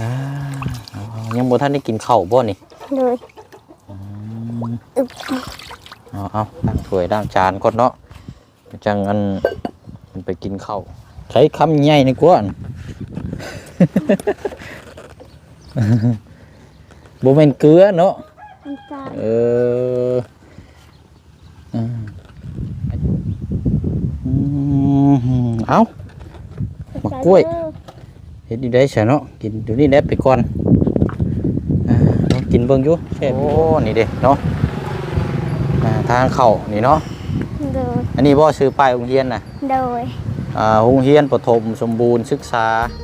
อ่าเอายังบ่ทันได้กินข้าวบ่นี่โดยอึบเอาเอาล้างถ้วยล้างจานก่อนเนาะจังอันมันไปกินข้าวใช้คำใหญ่นี่กว่าอันบ่แม่นเกลือเนาะน้ำตาลเอออืมอืมเอามะกล้วยเฮ็ดอยู่ได้ซะเนาะกินเดี๋ยวนี้ได้ไปก่อนอ่าลองกินเบิ่งอยู่แซ่บโอ้นี่เด้เนาะอ่าทางเข้านี่เนาะโดยอันนี้บ่ซื้อป้ายโรงเรียนน่ะโดยอ่าโรงเรียนประถมสมบูรณ์ศึกษาปา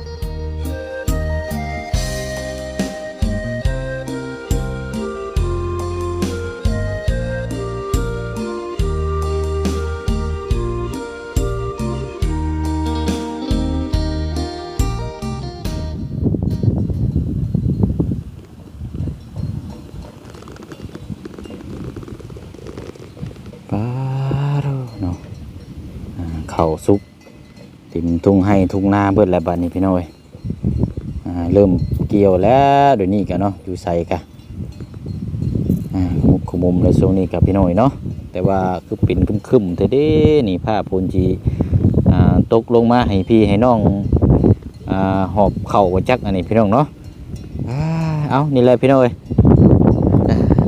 เข้าสุกติมทุ่งให้ทุ่งหน้าเบิดแล้วบัดนี้พี่น้อยอ่าเริ่มเกี่ยวแล้วเดี๋ยวนี้กันเนาะอยู่ใส่กะอ่ามุกขมุมเลยช่วงนี้กับพี่น้อยเนาะแต่ว่าคือปิ่นคึมๆแต่เด้นี่ผ้าพูนจีอ่าตกลงมาให้พี่ให้น้องอ่าหอบเข่าไว้จักอันนี้พี่น้องเนาะเอานี่แหละพี่น้อย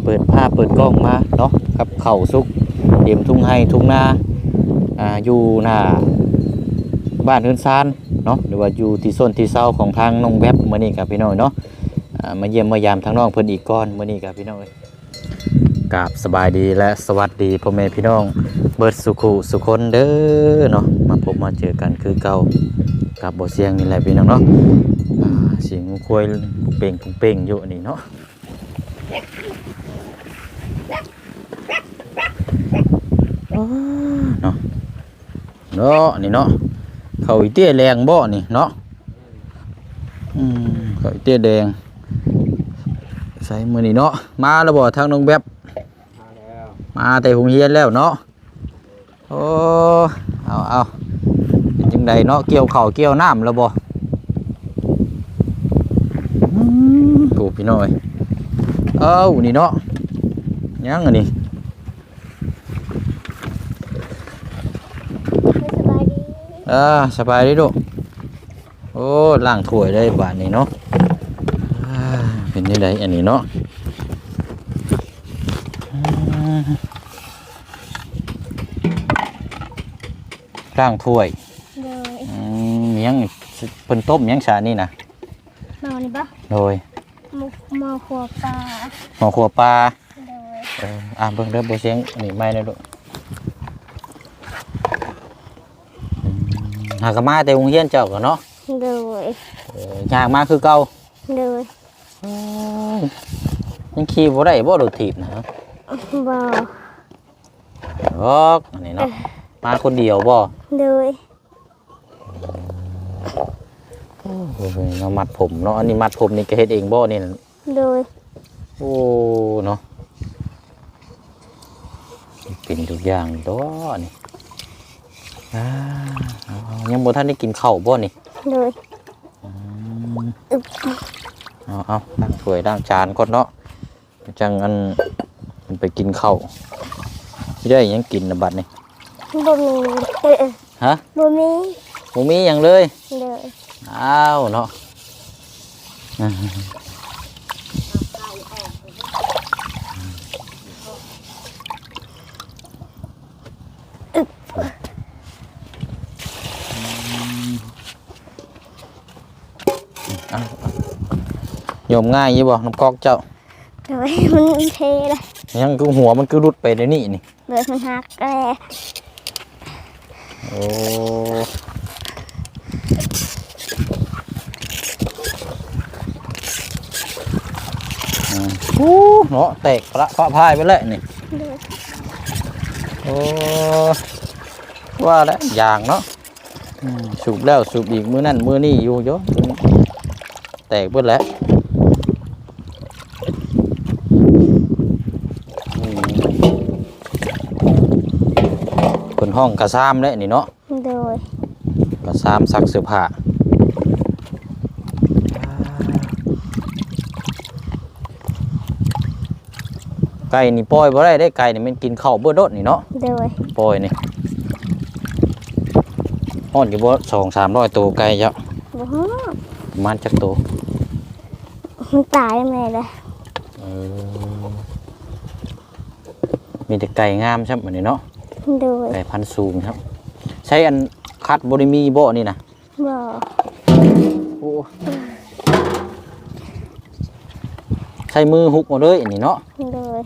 เปิดผ้าเปิดกล้องมาเนาะกับเข่าสุกเตรียมทุ่งให้ทุ่งนา อ่าอยู่หน้าบ้านเฮือนซานเนาะหรือว่าอยู่ที่ส้นที่เศร้าของทางน้องแวบมื้อนี้กับพี่น้อยเนาะอ่ามาเยี่ยมมายามทางน้องเพิ่นอีกก่อนมื้อนี้กับพี่น้อยกราบสบายดีและสวัสดีพ่อแม่พี่น้อง เบิดสุขุสุคนเด้อเนาะมาพบมาเจอกันคือเก่ากับบ่เสียงนี่แหละพี่น้องเนาะเสียงควายปุงเป่งปุงเป่งอยู่นนี้เนาะเนาะ เนาะนี่เนาะเขาอีเตี้ยแรงบ่นี่เนาะอืมเขาอีเตี้ยแดงใส่มือนี่เนาะมาแล้วบ่ทางน้องแบบมาแต่หงเฮียนแล้วเนาะโอ้เอาเอาเป็นจังใดเนาะเกี่ยวเข่าเกี่ยวน้ำแล้วบ่อืมโอ้พี่น้อยเอ้านี่เนาะยังอันนี้ ไม่สบายดี อ่าสบายดีลูกโอ้ล้างถ้วยได้บาทนี้เนาะอ่าเป็นยังไงอันนี้เนาะอืมล้างถ้วยโดยอืมมีหยังเพิ่นต้มหยังชานี่นะนอนนี่ปะโดยมุกมอขวปลาหมอขัวปลาโดยเอออ่าเบิ่งเด้อบ่เสียงอันนี้ไม่ได้ลูกอืม หากนมาแต่โรงเรียนเจ้าก็เนาะโดยเออย่างมาคือเก่าโดยยังขี่บ่ได้บ่รถถีบนะบ่ออกอันนี้เนาะมาคนเดียวบ่โดยโอ้โหเรามัดผมเนาะอันนี้มัดผมนี่ก็เฮ็ดเองบ่นี่น่ะโดยโอ้เนาะเป็นทุกอย่างตัวนี่ อ่าเอาๆยังบ่ทันได้กินข้าวบ่นี่โดยอึบเอาเอาล้างถ้วยล้างจานก่อนเนาะจังอันมันไปกินข้าวสิได้หยังกินน่ะบัดนี่บ่มีเออฮะบ่มีบ่มีหยังเลย โดยอ้าวเนาะอ่าเอาโยมง่ายยี่บ่น้ำกอกเจ้าโดยมันเทเลยยังคือหัวมันคือรุดไปในนี่นี่โดยมันหักแกโอ้อืมฮู้เนาะแตกประพะพายไปเลยนี่โดยโอ้ว่าแล้วอย่างเนาะอืมสูบแล้วสูบอีกมือนั่นมือนี่อยู่เยอะแตกเบิดแล้ว ห้องกระซามเลยนี่เนาะโดยกระซามซักเสื้อผ้าไก่นี่ปล่อยบ่ได้ได้ไก่นี่มันกินข้าวเบื่อดดนี่เนาะโดยปล่อยนี่ฮอดอยู่บ่สองสามร้อยตัวไก่เจ้าบ่อะมันจักตัวตายไหมเลยมีแต่ไก่งามใช่ไหมนี่เนาะ โดยไก่พันธุ์สูงครับ ใช้อันคัดบริมีบ่นี่นะบ่โอ้ใช้มือฮุกมาเลยอันนี้เนาะโดย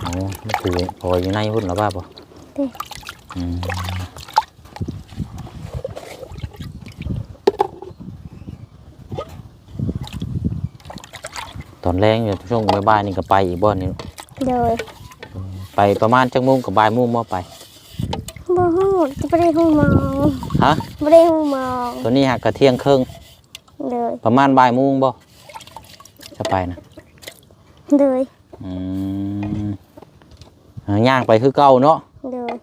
โอ้มันถือพออยู่ในหุ่นแล้วบ้าป่ะอืม ตอนแรงอยู่ช่วงบ่ายๆนี่ก็ไปอีกบ่นี่โดยไปประมาณจังโมงกับบ่ายโมงมาไปบ่ฮู้จะบ่ได้ฮู้มองฮะบ่ได้ฮู้มองตัวนี้หักกระเที่ยงครึ่งโดยประมาณบ่ายโมงบ่จะไปนะโดยอืมอ่าย่างไปคือเก่าเนาะโดย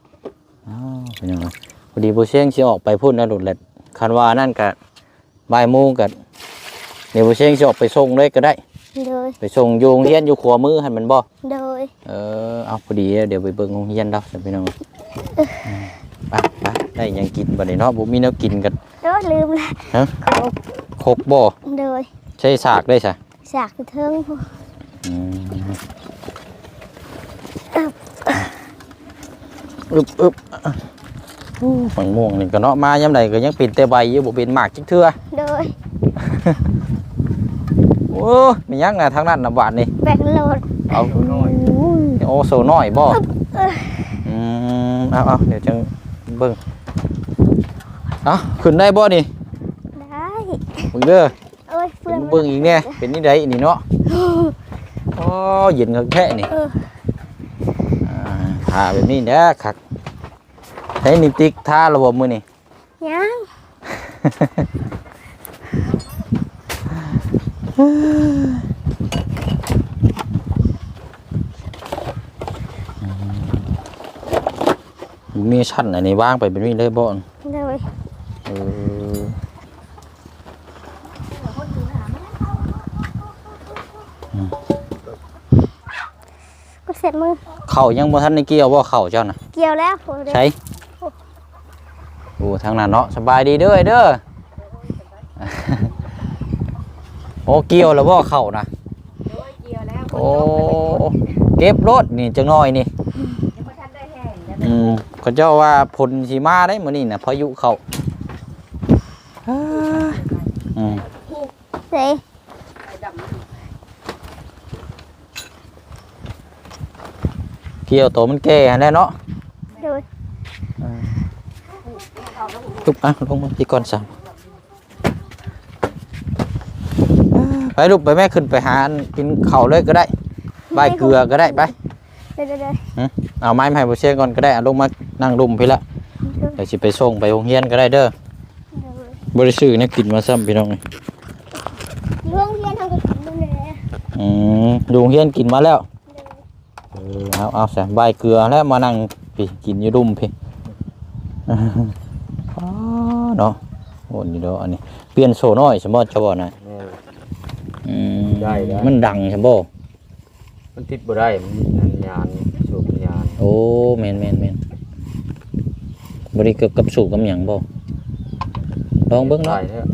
อ้าวเป็นยังไงพอดีโบเชียงสิออกไปพูดนะหลุดแหละคันว่านั่นกะบ่ายโมงกะเดี๋ยวโบเชียงสิออกไปส่งเลยก็ได้ โดย ไปส่งโยโรงเรียนอยู่ขวามือให้มันบ่โดย เออเอาพอดีเดี๋ยวไปเบิ่งโรงเรียนเราจะไปน้องไปไปได้หยังกินบัดนี้เนาะบ่มีแนวกินกันโดยลืมละฮะเขาครกบ่โดยใช้สากได้ซะสากเทิงพวกอืมอึบอึบอู้ฝังม่วงนี่ก็เนาะมายามใดก็ยังปิดแต่ใบอยู่บ่เป็นหมากจักเทื่อโดย โอ้มียังน่ะทางนั้นน่ะบาดนี่แบ่งโหลดเอาโอ้โซน้อยบ่อืมเอาเอาเดี๋ยวจังเบิ่งเอาขึ้นได้บ่นี่ได้เบิ่งเด้อเอ้ยเฟื่องเบิ่งอีกแน่เป็นนี่ได้นี่เนาะอ๋อเย็นคักแท้นี่เอออ่าทาแบบนี้แหละคักใช้นิติกทาระบบมือนี่ยัง มีชั้นอันนี้ว่างไปเป็นนี่เลยบ่อนโดยเออก็เสร็จมือเข่ายังบ่ทันได้เกี่ยวบ่เข่าเจ้าน่ะ เกี่ยวแล้วโอ้ยใช้โอ้ทางนั้นเนาะสบายดีเด้อไอ้เด้อ โอ้เกี่ยวแล้วบ่เข่านะเกี่ยวแล้วโอ้เก็บรถนี่จังน้อยนี่ยังไม่ทันได้แห้งยังอืมเขาเจ้าว่าผลสีมาได้มื้อนี้น่ะพายุเข้าอ่าอืมเซ่เกี่ยวตัวมันแก่หั่นแหละเนาะ โดยทุบอะลงมาพี่ก่อนซะ ไปลูกไปแม่ขึ้นไปหาอันกินข้าวเลยก็ได้ใบายเกลือก็ได้ไปเดี๋ยวเดี๋ยวเดี๋ยวเอาไม้มาให้บ่เชียงก่อนก็ได้เอาลงมานั่งรุมพี่ละเดี๋ยวสิไปส่งไปโรงเรียนก็ได้เด้อบ่ได้ซื้อเนี่ยกินมาซ้ำพี่น้องนี่โรงเรียนทำกับกินดูเลยอืมโรงเรียนกินมาแล้วเออเอาเอาใส่ใบเกลือแล้วมานั่งพี่กินอยู่รุมพี่ อ๋อเนาะโอ้นี่เด้ออันนี้เปลี่ยนโซน้อยสมมติจะบ่น่ะอืม ได้ได้มันดังใช่บ่มันติดบ่ได้มันอันยานสูบยานโอ้แม่นแม่นแม่นบ่ได้เกี่ยวกับสูบกับหยังบ่ลองเบิ่งได้เนาะเถอะ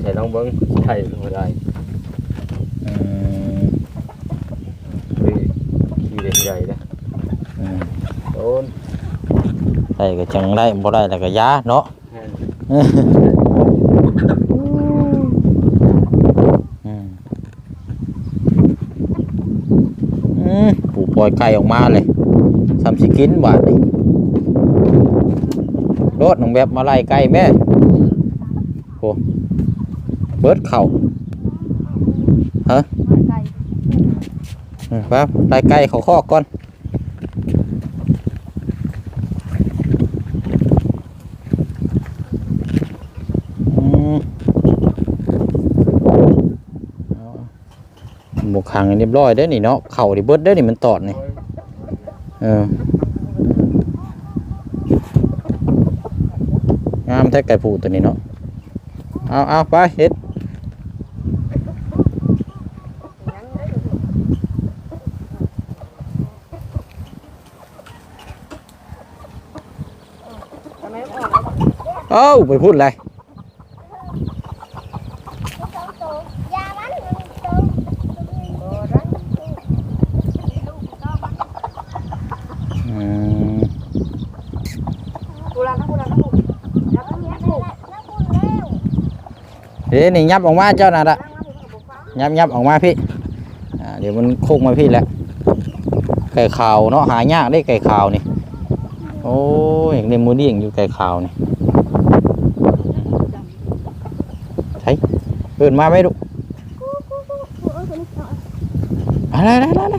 ใส่ลองเบิ้งใช่บ่ได้อืมเฮ้ยขี้เล็กใหญ่นะอืมโดนได้ก็จังได้บ่ได้แล้วก็ยาเนาะแห้ง อืมอืมปูป ล่อยไก่ออกมาเลยทำสิกินบาดนี่รถน้องแบบมาไล่ไก่แม่โอ้เบิดเข่าฮะไก่อืมครับไล่ไก่เขาคอกก่อน หมกขังเรียบร้อยเด้นี่เนาะเข่าดิเบิดเด้นี่มันตอดนี่เอองามแท้ไก่ผูตัวนี้เนาะเอาเอาไปเฮ็ดเอ้าไปพูดอะไร ยามันมันโต โอ้ได้ อืม กูรักนะกูรักนะกูรักนะเนี่ยกู แล้วคุณแล้ว เดี๋ยวนี่ยับออกมาเจ้าน่ะละรักนะกูกับฟ้ายับยับออกมาพี่อ่าเดี๋ยวมันโคกมาพี่แล้วไก่ขาวเนาะหายากได้ไก่ขาวนี่โอ้ยอย่างนี้มูนี่อย่างอยู่ไก่ขาวนี่ใช่เปิดมาไหมลูกกูกูกูกูเอาคนต่ออะไรอะไรอะไรอะไร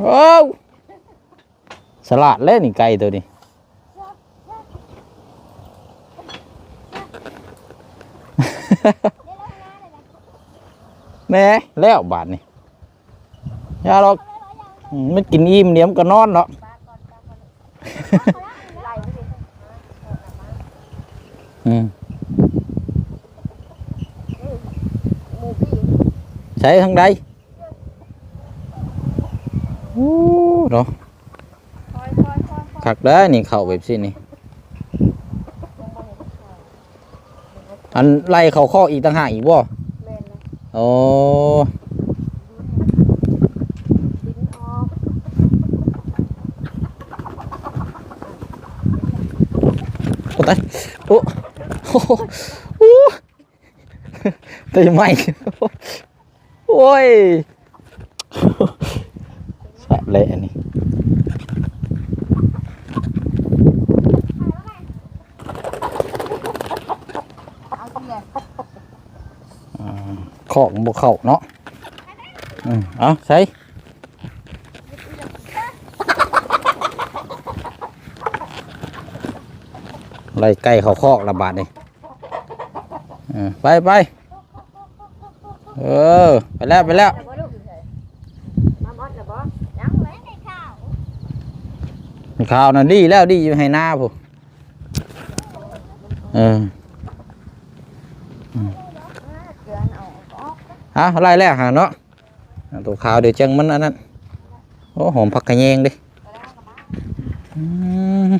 โอ้ว สลัดเล่นนี่ไก่ตัวนี้แม่แล้วบาทนี่ยาหรอกอืมมันกินอิ่มเดี๋ยวมันก็นอนเนาะไล่ไปดิอืมหมูพี่ใช้ทางใดโอ้เนาะคอยคอย คอยคอยคักได้อนี่เข้าแบบสินี่ อันไล่เขาข้ออีกต่างหากอีกบ่เล่นนะโอ้ดิ้นออกโอ้ตายโอ้โอ้โหโอ้ตีไม่โอ้ยสะเละอันนี้ เอาที่เลย ขอองบกเข้าเนาะอืมเอาใส่ไล่ไก่เขาคอกระบาดนี่อืมไปไปเออ ไปแล้ว ไปแล้วแต่บ่ลูกมามอดแต่บ่ยังไม่ได้ข้าวข่าวนั่นดีแล้วดีอยู่ให้หน้าผู้เออ เกลือนเอาอ อกฮะไล่แล้วหาเนาะอ่าตัวขาวเดี๋ยวจังมันอันนั้นโอ้หอมผักกระแยงดิอืม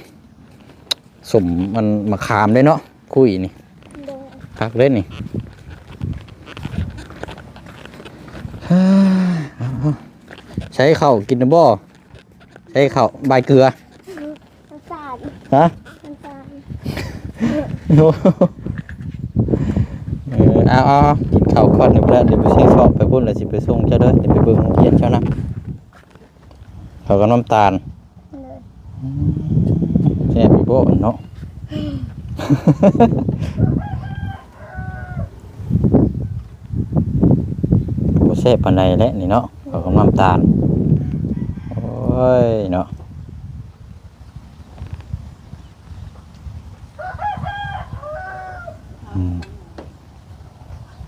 สมมันมะขามด้วยเนาะคุยนี่เดินคักเล่นนี่ฮ่าเอาเอาใช้ข้าวกินนะบ่ใช้ข้าวใบเกลือน้ำตาลฮะน้ำตาลโอ้โหเออเอาเอา เอาข้าวก่อนไปแล้วเดี๋ยวไปซื้อข้าวไปพุ่นแล้วสิไปส่งเจ้าเด้อเดี๋ยวไปเบิ่งเรียนเจ้านะเขากับน้ำตาลเลยแซ่บอีโบ้เนาะบ่แซ่บปานใดแหละนี่เนาะเขากับน้ำตาลโอ้ยเนาะอืม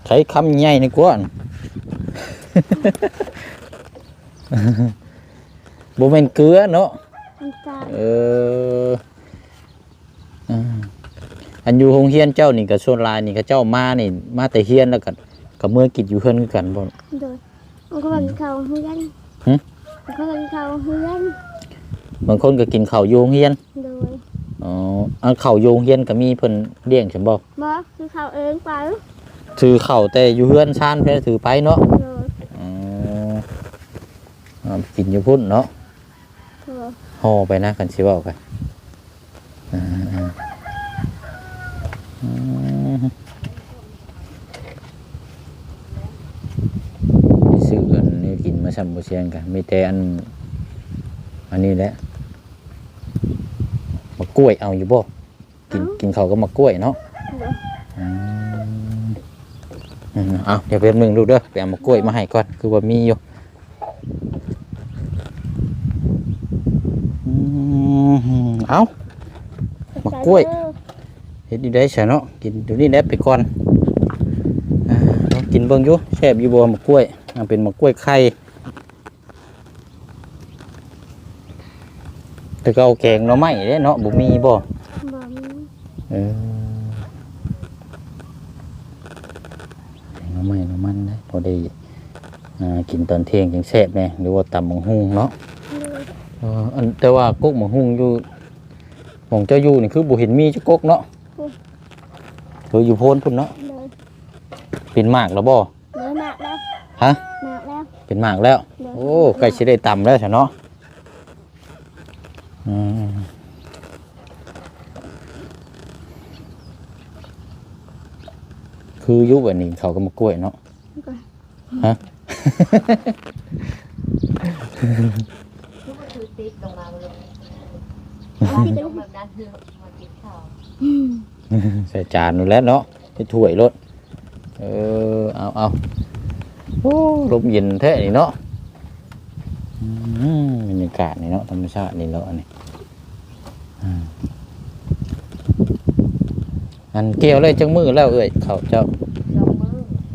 ใช้คำใหญ่ในกวนบ่แม่นเกลือเนาะน้ำตาลเอออ่าอันอยู่โรงเรียนเจ้านี่กับส่วนหลายนี่ก็เจ้ามานี่ มาแต่เฮียนแล้วกันกับเมื่อกิจอยู่เฮือนคือกันบ่โดยมันก็เป็นข้าวเฮือนหึมันก็เป็นข้าวเฮือนบางคนก็กินข้าวอยู่โรงเรียนโดยอ๋ออันข้าวอยู่โรงเรียนก็มีเพิ่นเลี้ยงใช่บ่บ่คือข้าวเองไป ถือข้าวแต่อยู่เฮือนชานเพิ่นถือไปเนาะโดยอ๋ออ่ากินอยู่พุ่นเนาะโดยห่อไปนะกันสิเว้ากันอ่าอ่าอืมไปซื้ออันนี้กินมาซ้ำบ่เชียงกันมีแต่อันอันนี้แหละมะกล้วยเอาอยู่บ่กินกินเขาวก็มะกล้วยเนาะโดยอืม อืมเอาเดี๋ยวเป็นมึงดูเด้อไปเอามะกล้วยมาให้ก่อนคือว่ามีอยู่อืมเอามะกล้วยเฮ็ดอยู่ได้ซะเนาะกินเดี๋ยวนี้ได้ไปก่อนอ่าลองกินเบิ่งอยู่แซ่บอยู่บ่มะกล้วยอ่าเป็นมะกล้วยไข่แต่ก็เอาแกงหน่อไม้เด้เนาะบ่มีบ่บ่มีเออแกงหน่อไม้หน่อมันได้พอได้อ่ากินตอนเที่ยงจังแซ่บแน่หรือว่าตำบักหุ่งเนาะเลยเอออันแต่ว่ากุ๊กหมหุ่งอยู่ของเจ้าอยู่นี่คือบุเห็นมีเจ้ากุ๊กเนาะเอออยู่โพนพุ่นเนาะเลยเป็นหมากแล้วบ่เลยมากแล้วฮะมากแล้วเป็นหมากแล้วเลยโอ้ใกล้สิได้ตำแล้วใช่เนาะอืมคืออยุบอันนี้เขาก็มากล้วยเนาะ ฮะทุกคนคือติดลงมาเลยลงแบบนั้นคือมากินข้าใส่จานนู่นแล้วเนาะให้ถ้วยรถเออเอาเอาโอ้ลมเย็นแท้นี่เนาะบรรยากาศนี่เนาะธรรมชาตินี่เนาะนนี้อืมอันเกี่ยวเลยจังมือแล้วเอ้ยเขาเจ้า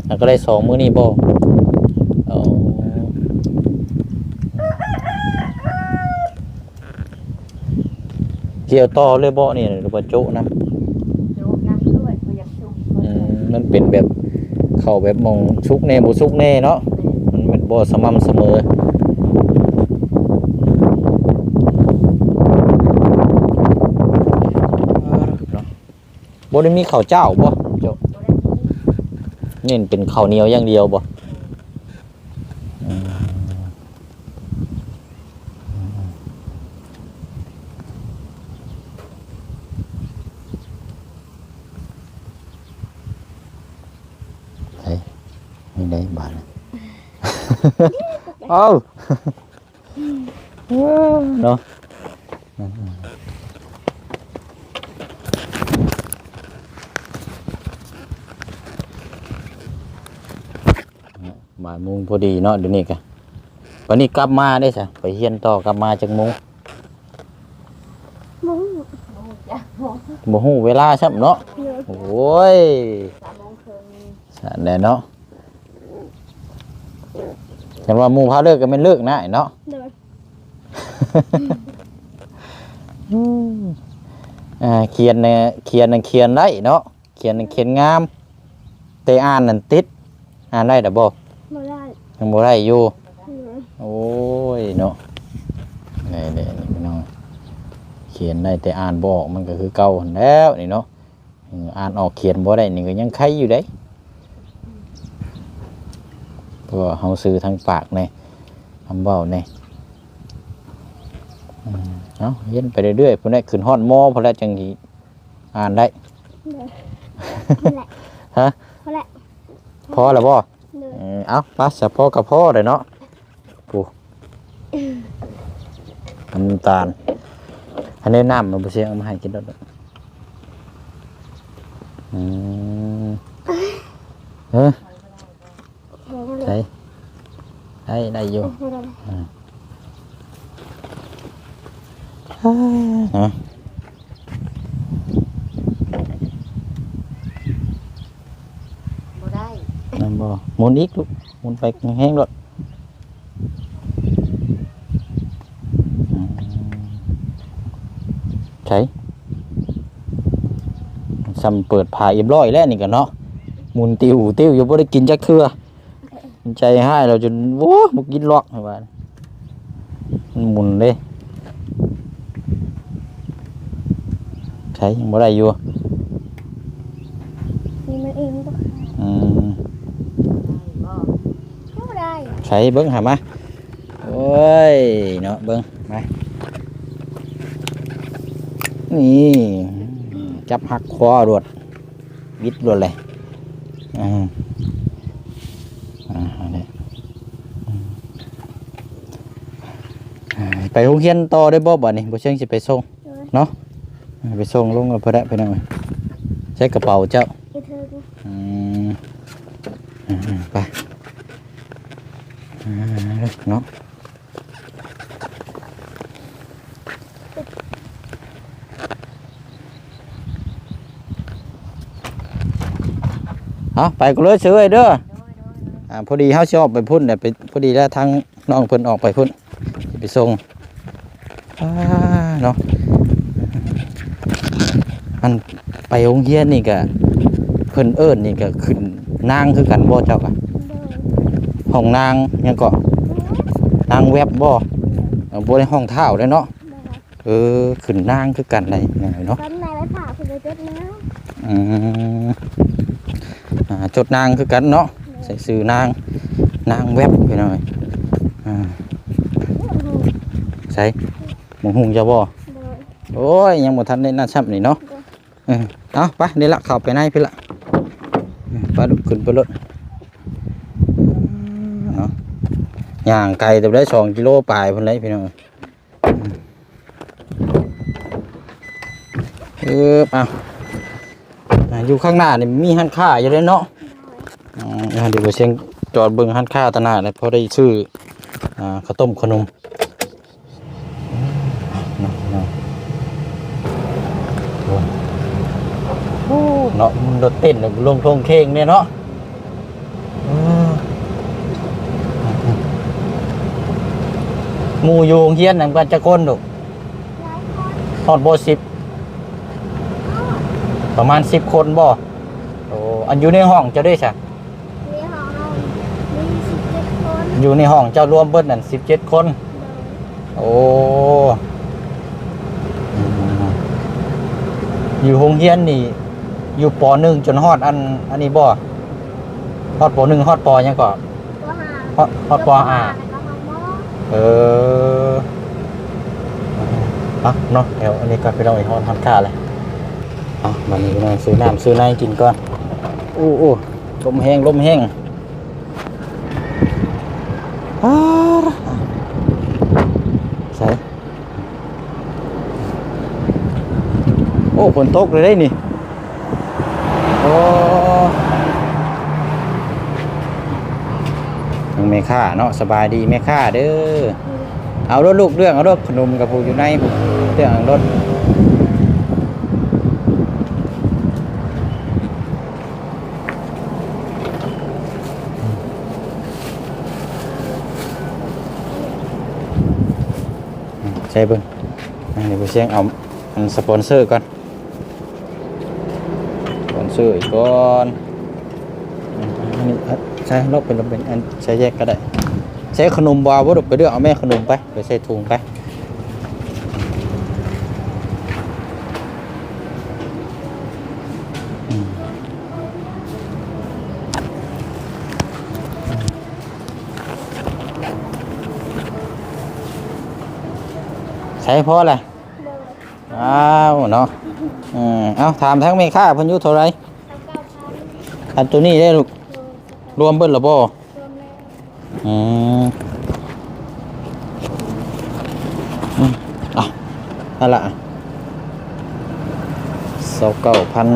สองมืออันก็ได้สองมือนี่บ่เอาเกี่ยวต่อเลยบ่นี่หรือว่าโจะนะโยกน้ำด้วยกูอยากชุ่มอืมมันเป็นแบบเข้าแบบมองชุกแน่บ่ชุกแน่เนาะมันมันบ่สม่ำเสมอบ่ได้มีข้าวเจ้าบ่ เน้นเป็นข้าวเหนียวอย่างเดียวบ่อืมไสไม่ได้บาดนะเอาเนาะบ่ายโมง พอดีเนาะเดี๋ยวนี้กะวันนี้กลับมาได้สะไปเฮียนต่อกลับมาจากโมงมุงมูเวลาซ้ํเนาะโอ้ยสั่นแหละเนาะแต่ว่ามูพาเลิกก็แม่นเลิกนะเนาะเลยอ่าเขียนเนี่ยเขียนน่ะเขียนได้เนาะเขียนน่ะเขียนงาม แต่อ่านนั่นติด อ่านได้ดอกบ่บ่ได้ ยังบ่ได้อยู่เลยโอ้ยเนาะนี่นี่นี่พี่น้องเขียนได้แต่อ่านบ่ออกมันก็คือเก่าหั่นแล้วนี่เนาะเอออ่านออกเขียนบ่ได้นี่ก็ยังไข่อยู่ได้เพราะว่าเฮาซื้อทางปากแน่คำเว้าแน่อืมเอ้าเรียนไปเรื่อยๆพุ่นได้ขึ้นฮอดมอพุ่นแล้วจังสิอ่านได้เลยนั่นแหละฮะนั่นแหละพอแล้วบ่ เลยเออเอาไปัสะพ่อกับพ่อเลยเนาะปูน้ำตาล อันนี้น้ำมันไปเสียงเอามาให้กินด้วยอืมเออเลยนั่นแหใช่ละได้ได้อยู่นั่นแหละเนาะ บ่ได้ น้ำบ่ หมุนอีกลูกหมุนไปแห้งๆด้วยอืมใช่ซ้ำเปิดผ่าเรียบร้อยแล้วนี่กันเนาะหมุนติวติวอยู่บ่ได้กินจักเทื่อใจให้เราจนโว้บ่กินหรอกว่ามันหมุนเลยใช่ยังบ่ได้อยู่ ใช้เบิ้งหามาโอ้ยเนาะเบิ้งมานี่จับหักคอรวดวิดรวดเลยอ่าอ่าเนี่ยอืมอ่าไปโรงเรียนต่อได้บ่บ่นี่บ่เชิงสิไปส่งเลยอ่าไปส่งลงกับพระได้ไปหน่อยใช้กระเป๋าเจ้า ไอ้เธอกู อืมอ่าไปอ่า เนาะเอาไปก็เลยเชื่อไอ้เด้ออ่าพอดีเฮาสิออกไปพุ่นเดี๋ยไปพอดีแล้วทางน้องเพิ่นออกไปพุ่นไปส่งอ่าเนาะอันไปโรงเรียนนี่ก็เพิ่นเอิ้นนี่ก็ขึ้นนางคือกันบ่เจ้าก็โดยห้องนางยังก็ นางแวบบ่เออบ่ได้ห้องเท้าเด้อเนาะโดยเออขึ้นนางคือกันได้ยังไงเนาะตอนไหนไปผ่าคุณจะเจ็บนะอืมอ่าจดนางคือกันเนาะใส่สื่อนางนางแวบไปหน่อยอ่าใส่หมูหุงจะบ่โดยโอ้ยยังบ่ทันได้น่าชับนี่เนาะเออเอาไปเดี๋ยวละเข้าไปในพี่ละอืมไปลุกขึ้นไปรถเนาะ ย่างไกลแต่ได้สองกิโลปลายพุ่นเลยพี่น้องเออเอาอยู่ข้างหน้านี่มีหันค้าอยู่เลยเนาะเดี๋ยวเชียงจอดเบิ่งหันค้าตนาเลยพอได้ซื้ออข้าวต้มขนมเนาะเนาะโอ้เนาะมันรถเต้นลงทงเคงเนี่ยเนาะเออ หมู่อยู่โรงเฮียนนำกันจะคนดอกฮอดบ่สิบประมาณสิบคนบ่โอ้อันอยู่ในห้องเจ้าได้ซะมีห้องเรามีสิบเจ็ดคนอยู่ในห้องเจ้ารวมเบิดนั่นสิบเจ็ดคนโดยโอ้อืมอยู่โรงเรียนนี่ อยู่ปหนึ่งจนฮอดอัน อันนี้บ่ฮอดปหนึ่งฮอดปยังก่อนตัวหาฮอดฮอดปอ่า เอออะเนาะเดี๋ยวอันนี้ก็ไปลองอีกฮอดฮอดค่าเลยอะวันนี้ก็มาซื้อน้ำซื้อในกินก่อนอู้อู้ลมแห้งลมแห้งอ้าใส่โอ้ฝนตกเลยได้นี่ โอ้ ยังไม่ค่าเนาะสบายดีไม่ค่าเด้อเอารถลูกเรื่องเอารถขนมกับผู้อยู่ในผู้เรื่องรถใช่เบิ้งอะเดี๋ยวไปเสียงเอาอันสปอนเซอร์ก่อนสปอนเซอร์อีกก่อนอืมอันนี้อะ ใช้ลบเป็นเป็นอันใช้แยกก็ได้ ใช้ขนมบาวดไปเรื่องเอาแม่ขนมไปไปใส่ถุงไปใช้พอแหละโดยอ้าวเนาะอืมเอาถามทั้งเมค่าพันยุเท่าไรอันตัวนี้ได้ลูก รวมเบิ้ลหรือบ่รวมแล้วอืมอืมอะนั่นละสองเก้าพัน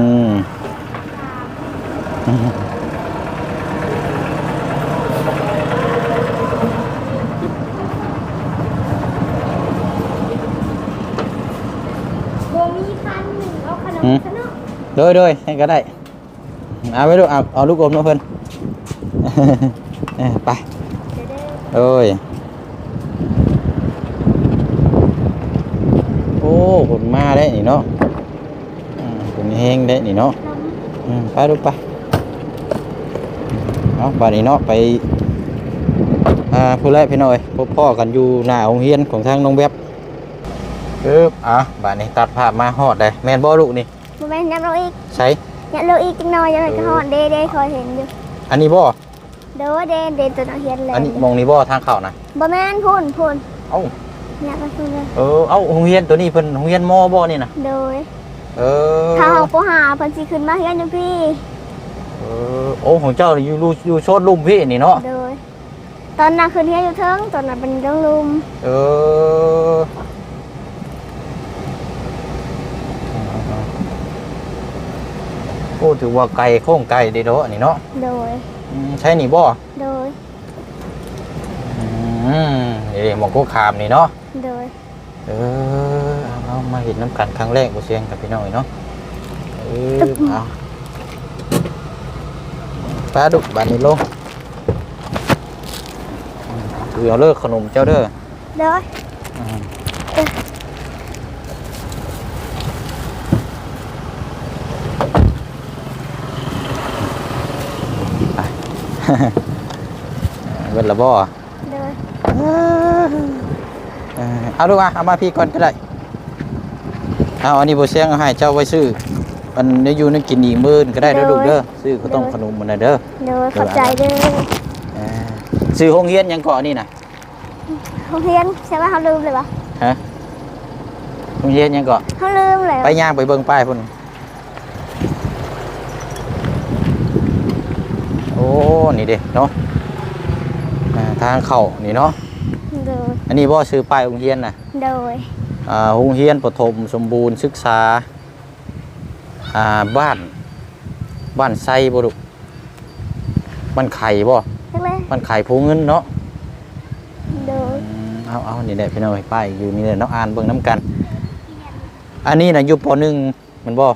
โบมีพันหนึ่งเอาขนมซะเนาะโดยโดยให้ก็ได้ เอาไปลูกเอาเอาลูกอมเนาะเพิ่นเออ ไปเดี๋ยวได้โอ้ย โอ้ผลมาได้นี่เนาะอืมผลแห้งได้นี่เนาะนมอืมไปลูกไปเอาบาดนี้เนาะไปอ่าผู้แรกพี่น้อยพบพ่อกันอยู่หน้าโรงเรียนของทางน้องแวบปึ๊บอะบาดนี้ตัดภาพมาฮอดเลยแม่นบ่ลูกนี่บ่แม่นยับเราอีกใช้ยับเราอีกจังหน่อยยังไงก็ฮอดเด้เด้คอยเห็นอยู่อันนี้บ่ เด้อเด้เด้ตัวนักเรียนเลยอันนี้มองนี่บ่ทางเข้านะบ่แม่นพูนพูนเอ้ายับมาพูนเลยเออเอ้าโรงเรียนตัวนี้เพิ่นโรงเรียนมอบ่นี่นะโดยเออถ้าเอาปหาเพิ่นสิขึ้นมาเฮียนอยู่พี่เออโอ้ของเจ้านี่อยู่รูอยู่โชดลุ่มพี่นี่เนาะโดยตอนน่ะขึ้นเฮียนอยู่เทิงตอนนั้นเป็นเรื่องลุมเออโอ้ถือว่าไกลโค้งไกลเดีเนาะนี่เนาะโดย อืมใช่นี่บ่โดย อืมนี่หมองกูขามนี่เนาะ โดย เออเอาเอามาเห็นน้ำกันครั้งแรกกูเสียงกับพี่น้อยเนาะเออเอาปลาดุกบานนี้ลงคือเอาเลิกขนมเจ้าเด้อเด้ออืม เวลละบ่เด้อเออเอาดูมาเอามาพี่ก่อนก็ได้เอาอันนี้โบเสียงเอาให้เจ้าไว้ซื้อมันได้อยู่นั่นกินอีกมื้อนก็ได้เด้อลูกเด้อซื้อข้าวต้มขนมมันน่ะเด้อเด้อขอบใจเด้อเออซื้อโรงเรียนหยังเกาะนี่น่ะโรงเรียนใช่ไหมเขาลืมเลยปะฮะโรงเรียนหยังเกาะเขาลืมเลยไปย่างไปเบิ่งป้ายพุ่น อ้นี่เด้เนาะอ่าทางเข้านี่เนาะเด้ออันนี้บ่ซื้อป้ายโรงเรียนน่ะเด้ออ่าโรงเรียนปฐมสมบูรณ์ศึกษาอ่าบ้าน บ้านไซบ่ลูกบ้านไข่บ่เล็กเลยบ้านไข่ภูเงินเนาะเด้ออืมเอาเอานี่แหละพี่น้องไปป้ายอยู่นี่แหละเนาะอ่านเบิ่งน้ำกัน อันนี้น่ะอยู่ปหนึ่งแมันบ่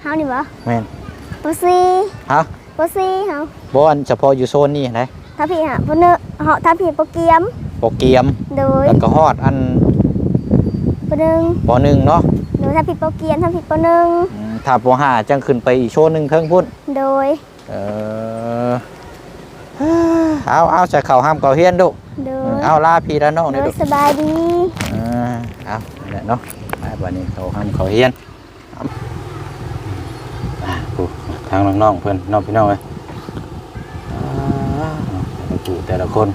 เขานี่ปะแม่นปอซีฮะ ปอซีเขาบ่อันเฉพาะอยู่โซนนี้นะถ้าพี่ฮะปอเนื้อเหาะถ้าพี่ปอเกียมโปรเกียมเด้อแล้วก็ฮอดอันปอหนึ่งปหนึ่งเนาะเด้อถ้าพี่ปอเกียมถ้าพี่ปอหนึ่งอืมถ้าปห้าจังขึ้นไปอีกโซนหนึงเทิงพุ่นโดย เออเอาเอาจะเข้าห้ามเข้าเฮียนดุโดเออยเอาลาพี่แล้วน้องโดนี่ยดุสบายดี อ่า เอานี่แหละเนาะไปบัดนี้เข้าห้ามเข้าเฮียนเอาอ่าผู้ ทางน้องๆเพิ่อนน้องพี่น้องเอ้ยอ่แต่ละผู้แต่ละคน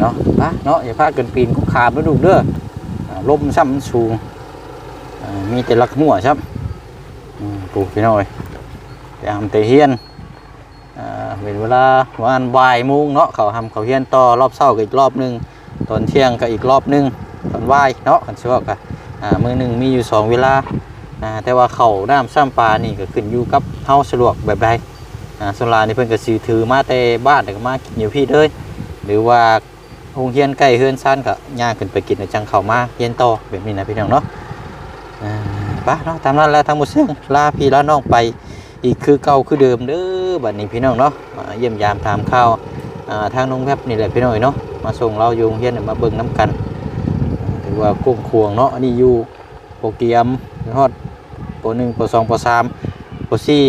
เนาะไปเนาะอย่าพลาดกันปีนกุกขามแล้วดูเด้อลมซ้ำสูงมีแต่ลักหัวครับอืมผู้พี่น้องเอ้ยไปทำเตเฮียนอ่าเป็นเวลาวันบ่ายโมงเนาะเขาทำเขาเฮียนต่อรอบเช้าก็อีกรอบนึงตอนเที่ยงก็อีกรอบนึงตอนบ่ายเนาะกันชัวกะอ่ามือหนึ่งมีอยู่สองเวลา อ่าแต่ว่าเขาน้ำซ้ำปลานี่ก็ขึ้นอยู่กับเฮาสะดวกแบบใดอ่าส่วนหลายนี่เพิ่นก็สิถือมาแต่บ้านแต่ก็มากินอยู่พี่เลยหรือว่าโรงเรียนใกล้เฮือนซ่านก็ย่างขึ้นไปกินแล้วจังเข้ามาเรียนต่อแบบนี้นะพี่น้องเนาะอ่าไปเนาะตามนั้นแล้วทั้งหมดเสียงลาพี่ลาน้องไปอีกคือเก่าคือเดิมเด้อบัดนี้พี่น้องเนาะเยี่ยมยามถามข่าวทางน้องแวบนี่แหละพี่น้องเนาะมาส่งเราอยู่โรงเฮียนมาเบิ่งน้ำกันถือว่ากุ้งควงเนาะนนี้อยู่โปรเกียมฮอด ปหนึ่งปสองปสามปสี่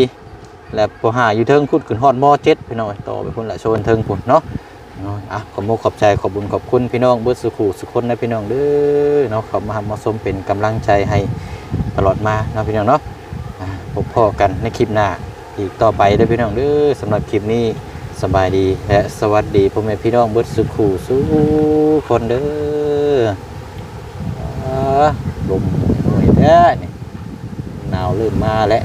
และปห้าอยู่เทิงพุดขึ้นฮอดมอเจ็ดพี่น้องต่อไปพุ่นละโซนเทิงพุ่นเนาะเนาะอะขอบมุขอบใจขอบบุญขอบคุณพี่น้องเบิดสุขุสุขคนนะพี่น้องเด้อเนาะขอบมาหามาสมเป็นกำลังใจให้ตลอดมาเนาะพี่น้องเนาะพบพ่อกันในคลิปหน้าอีกต่อไปเด้อพี่น้องเด้อสำหรับคลิปนี้สบายดีและสวัสดีพ่อแม่พี่น้องเบิดสุขูสู้คนเด้อลมหน่วยแท้ หนาวเริ่มมาแล้ว